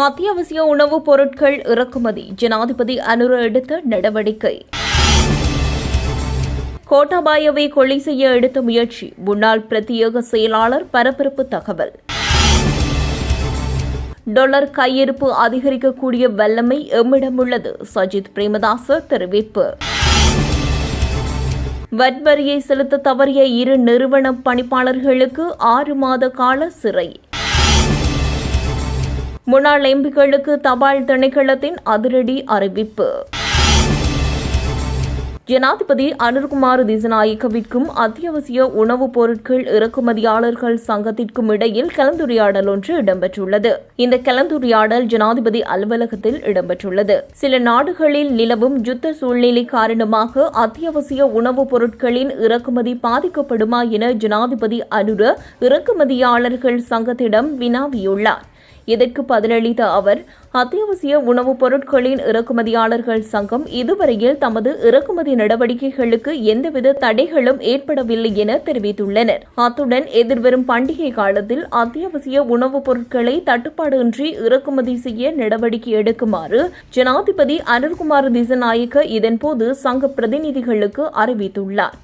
அத்தியாவசிய உணவுப் பொருட்கள் இறக்குமதி. ஜனாதிபதி அனுர எடுத்த நடவடிக்கை. கோட்டாபாயவை கொலை செய்ய எடுத்த முயற்சி. முன்னாள் பிரத்யேக செயலாளர் பரபரப்பு தகவல். டொலர் கையிருப்பு அதிகரிக்கக்கூடிய வல்லமை எம்மிடம் உள்ளது. சஜித் பிரேமதாச தெரிவிப்பு. வட்வரியை செலுத்த தவறிய இரு நிறுவன பணிப்பாளர்களுக்கு ஆறு மாத கால சிறை. முன்னாள் எம்பிக்களுக்கு தபால் திணைக்களத்தின் அதிரடி அறிவிப்பு. ஜனாதிபதி அனுர்குமார் திசநாயக்கவிற்கும் அத்தியாவசிய உணவுப் பொருட்கள் இறக்குமதியாளர்கள் சங்கத்திற்கும் இடையில் கலந்துரையாடல் ஒன்று இடம்பெற்றுள்ளது. இந்த கலந்துரையாடல் ஜனாதிபதி அலுவலகத்தில் இடம்பெற்றுள்ளது. சில நாடுகளில் நிலவும் யுத்த சூழ்நிலை காரணமாக அத்தியாவசிய உணவுப் பொருட்களின் இறக்குமதி பாதிக்கப்படுமா என ஜனாதிபதி அனுர இறக்குமதியாளர்கள் சங்கத்திடம் வினாவியுள்ளார். இதற்கு பதிலளித்த அவர் அத்தியாவசிய உணவுப் பொருட்களின் இறக்குமதியாளர்கள் சங்கம் இதுவரையில் தமது இறக்குமதி நடவடிக்கைகளுக்கு எந்தவித தடைகளும் ஏற்படவில்லை என தெரிவித்துள்ளனர். அத்துடன் எதிர்வரும் பண்டிகை காலத்தில் அத்தியாவசிய உணவுப் பொருட்களை தட்டுப்பாடின்றி இறக்குமதி செய்ய நடவடிக்கை எடுக்குமாறு ஜனாதிபதி அருள்குமார் திசநாயக்க இதன்போது சங்க பிரதிநிதிகளுக்கு அறிவித்துள்ளார்.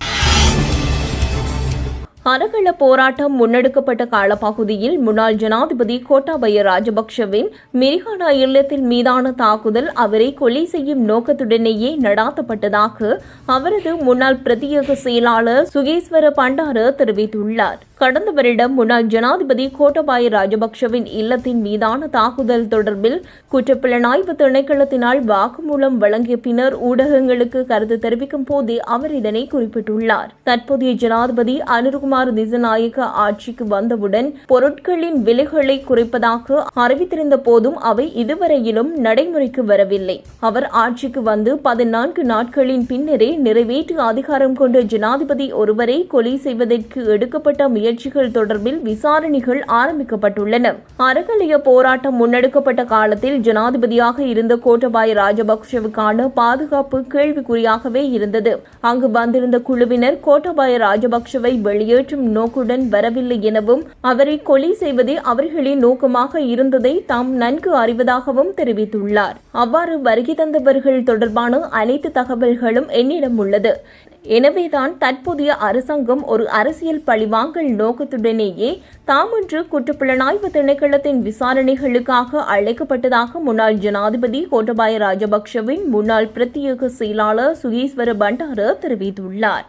அறகள போராட்டம் முன்னெடுக்கப்பட்ட காலப்பகுதியில் முன்னாள் ஜனாதிபதி கோட்டாபய ராஜபக்ஷவின் மிரிகானா இல்லத்தின் மீதான தாக்குதல் அவரை கொலை செய்யும் நோக்கத்துடனேயே நடாத்தப்பட்டதாக அவரது முன்னாள் பிரத்யேக செயலாளர் சுகேஸ்வர பண்டார தெரிவித்துள்ளார். கடந்த வருடம் முன்னாள் ஜனாதிபதி கோட்டபாய ராஜபக்ஷவின் இல்லத்தின் மீதான தாக்குதல் தொடர்பில் குற்றப்புலனாய்வு திணைக்களத்தினால் வாக்குமூலம் வழங்கிய பின்னர் ஊடகங்களுக்கு கருத்து தெரிவிக்கும் போதே அவர் இதனை குறிப்பிட்டுள்ளார். தற்போதைய ஜனாதிபதி அனுர்குமார் திசநாயக்க ஆட்சிக்கு வந்தவுடன் பொருட்களின் விலைகளை குறைப்பதாக அறிவித்திருந்த போதும் அவை இதுவரையிலும் நடைமுறைக்கு வரவில்லை. அவர் ஆட்சிக்கு வந்து பதினான்கு நாட்களின் பின்னரே நிறைவேற்று அதிகாரம் கொண்ட ஜனாதிபதி ஒருவரை கொலை செய்வதற்கு எடுக்கப்பட்ட முயற்சிகள் தொடர்பில் விசாரணைகள் ஆரம்பிக்கப்பட்டுள்ளன. அறகலைய போராட்டம் முன்னெடுக்கப்பட்ட காலத்தில் ஜனாதிபதியாக இருந்த கோட்டபாய ராஜபக்சவுக்கான பாதுகாப்பு கேள்விக்குறியாகவே இருந்தது. அங்கு வந்திருந்த குழுவினர் கோட்டபாய ராஜபக்சவை வெளியேற்றும் நோக்குடன் வரவில்லை எனவும் அவரை கொலை செய்வதே அவர்களின் நோக்கமாக இருந்ததை தாம் நன்கு அறிவதாகவும் தெரிவித்துள்ளார். அவ்வாறு வருகை தந்தவர்கள் தொடர்பான அனைத்து தகவல்களும் என்னிடம் உள்ளது. எனவேதான் தற்போதைய அரசாங்கம் ஒரு அரசியல் பழிவாங்கல் நோக்கத்துடனேயே தாமொன்று குற்றப்புலனாய்வு திணைக்களத்தின் விசாரணைகளுக்காக அழைக்கப்பட்டதாக முன்னாள் ஜனாதிபதி கோட்டபாய ராஜபக்ஷவின் முன்னாள் பிரத்யேக செயலாளர் சுகீஸ்வர பண்டார தெரிவித்துள்ளார்.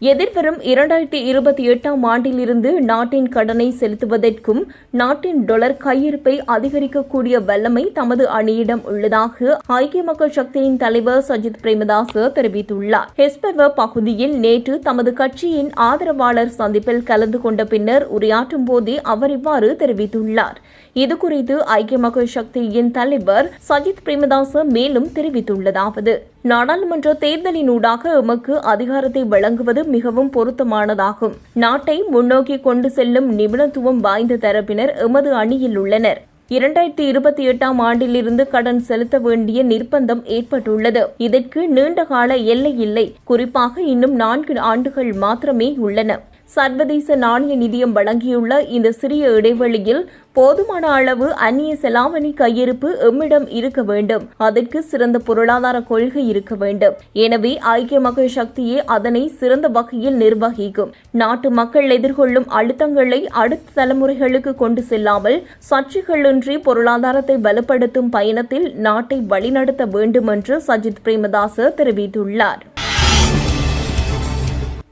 எதிர்வரும் இரண்டாயிரத்தி இருபத்தி எட்டாம் ஆண்டிலிருந்து நாட்டின் கடனை செலுத்துவதற்கும் நாட்டின் டொலர் கையிருப்பை அதிகரிக்கக்கூடிய வல்லமை தமது அணியிடம் உள்ளதாக ஐக்கிய மக்கள் சக்தியின் தலைவர் சஜித் பிரேமதாச தெரிவித்துள்ளார். ஹெஸ்பெவ பகுதியில் நேற்று தமது கட்சியின் ஆதரவாளர் சந்திப்பில் கலந்து கொண்ட பின்னர் உரையாற்றும் போதே அவர் இவ்வாறு தெரிவித்துள்ளார். இதுகுறித்து ஐக்கிய மக்கள் சக்தியின் தலைவர் சஜித் பிரேமதாச மேலும் தெரிவித்துள்ளதாவது. நாடாளுமன்ற தேர்தலினூடாக எமக்கு அதிகாரத்தை வழங்குவது மிகவும் பொருத்தமானதாகும். நாட்டை முன்னோக்கி கொண்டு செல்லும் நிபுணத்துவம் வாய்ந்த தரப்பினர் எமது அணியில் உள்ளனர். இரண்டாயிரத்தி இருபத்தி எட்டாம் ஆண்டிலிருந்து கடன் செலுத்த வேண்டிய நிர்பந்தம் ஏற்பட்டுள்ளது. இதற்கு நீண்ட கால எல்லை இல்லை. குறிப்பாக இன்னும் நான்கு ஆண்டுகள் மாத்திரமே உள்ளன. சர்வதேச நாணய நிதியம் வழங்கியுள்ள இந்த சிறிய இடைவெளியில் போதுமான அளவு அந்நிய செலாவணி கையிருப்பு எம்மிடம் இருக்க வேண்டும். அதற்கு சிறந்த பொருளாதார கொள்கை இருக்க வேண்டும். எனவே ஐக்கிய மக்கள் சக்தியே அதனை சிறந்த வகையில் நிர்வகிக்கும். நாட்டு மக்கள் எதிர்கொள்ளும் அழுத்தங்களை அடுத்த தலைமுறைகளுக்கு கொண்டு செல்லாமல் சர்ச்சைகளின்றி பொருளாதாரத்தை பலப்படுத்தும் பயணத்தில் நாட்டை வழிநடத்த வேண்டும் என்று சஜித் பிரேமதாச தெரிவித்துள்ளார்.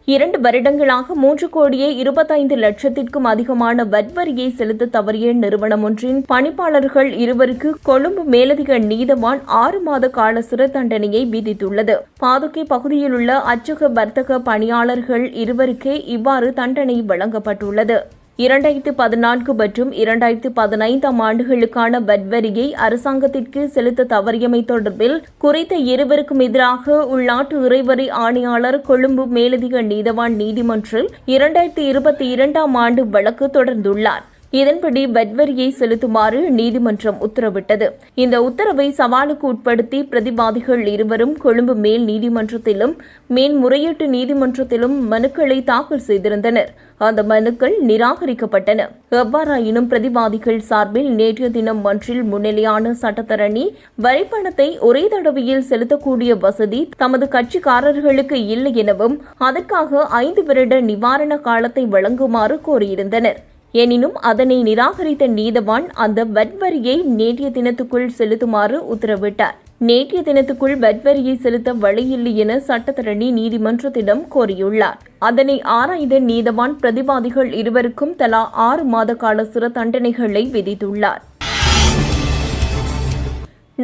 இரண்டு வருடங்களாக மூன்று கோடியே இருபத்தைந்து லட்சத்திற்கும் அதிகமான வட்வரியை செலுத்த தவறிய நிறுவனம் ஒன்றின் பணிப்பாளர்கள் இருவருக்கு கொழும்பு மேலதிக நீதவான் ஆறு மாத கால சிறை தண்டனையை விதித்துள்ளது. பாதுகை பகுதியில் உள்ள அச்சக வர்த்தக பணியாளர்கள் இருவருக்கே இவ்வாறு தண்டனை வழங்கப்பட்டுள்ளது. இரண்டாயிரத்து பதினான்கு மற்றும் இரண்டாயிரத்து பதினைந்தாம் ஆண்டுகளுக்கான வட்வரியை அரசாங்கத்திற்கு செலுத்த தவறியமை தொடர்பில் குறித்த இருவருக்கும் எதிராக உள்நாட்டு இறைவரி ஆணையாளர் கொழும்பு மேலதிக நீதவான் நீதிமன்றில் இரண்டாயிரத்து இருபத்தி இரண்டாம் ஆண்டு வழக்கு தொடர்ந்துள்ளார். இதன்படி வட்வரியை செலுத்துமாறு நீதிமன்றம் உத்தரவிட்டது. இந்த உத்தரவை சவாலுக்கு உட்படுத்தி பிரதிவாதிகள் இருவரும் கொழும்பு மேல் நீதிமன்றத்திலும் மேன்முறையீட்டு நீதிமன்றத்திலும் மனுக்களை தாக்கல் செய்திருந்தனர். அந்த மனுக்கள் நிராகரிக்கப்பட்டன. எவ்வாறாயினும் பிரதிவாதிகள் சார்பில் நேற்றைய தினம் ஒன்றில் முன்னிலையான சட்டத்தரணி வரிப்பணத்தை ஒரே தடவையில் செலுத்தக்கூடிய வசதி தமது கட்சிக்காரர்களுக்கு இல்லை எனவும் அதற்காக ஐந்து வருட நிவாரண காலத்தை வழங்குமாறு கோரியிருந்தனர். எனினும் அதனை நிராகரித்த நீதவான் அந்த வட்வரியை நேற்றைய தினத்துக்குள் செலுத்துமாறு உத்தரவிட்டார். நேற்றைய தினத்துக்குள் வட்வரியை செலுத்த வழியில்லை என சட்டத்தரணி நீதிமன்றத்திடம் கோரியுள்ளார். அதனை ஆராய்ந்த நீதவான் பிரதிவாதிகள் இருவருக்கும் தலா ஆறு மாத கால சிறை தண்டனைகளை விதித்துள்ளார்.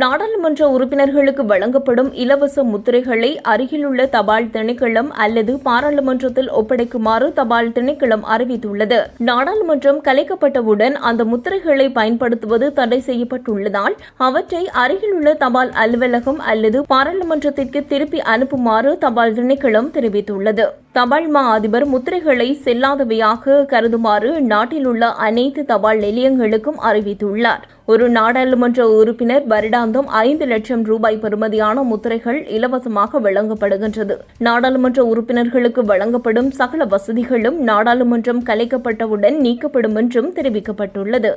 நாடாளுமன்ற உறுப்பினர்களுக்கு வழங்கப்படும் இலவச முத்திரைகளை அருகிலுள்ள தபால் திணைக்களம் அல்லது பாராளுமன்றத்தில் ஒப்படைக்குமாறு தபால் திணைக்களம் அறிவித்துள்ளது. நாடாளுமன்றம் கலைக்கப்பட்டவுடன் அந்த முத்திரைகளை பயன்படுத்துவது தடை செய்யப்பட்டுள்ளதால் அவற்றை அருகிலுள்ள தபால் அலுவலகம் அல்லது பாராளுமன்றத்திற்கு திருப்பி அனுப்புமாறு தபால் திணைக்களம் தெரிவித்துள்ளது. தபால் மா அதிபர் முத்திரைகளை செல்லாதவையாக கருதுமாறு நாட்டில் உள்ள அனைத்து தபால் நிலையங்களுக்கும் அறிவித்துள்ளார். ஒரு நாடாளுமன்ற உறுப்பினர் வருடாந்தம் ஐந்து லட்சம் ரூபாய் பெறுமதியான முத்திரைகள் இலவசமாக வழங்கப்படுகின்றது. நாடாளுமன்ற உறுப்பினர்களுக்கு வழங்கப்படும் சகல வசதிகளும் நாடாளுமன்றம் கலைக்கப்பட்டவுடன் நீக்கப்படும் என்றும் தெரிவிக்கப்பட்டுள்ளது.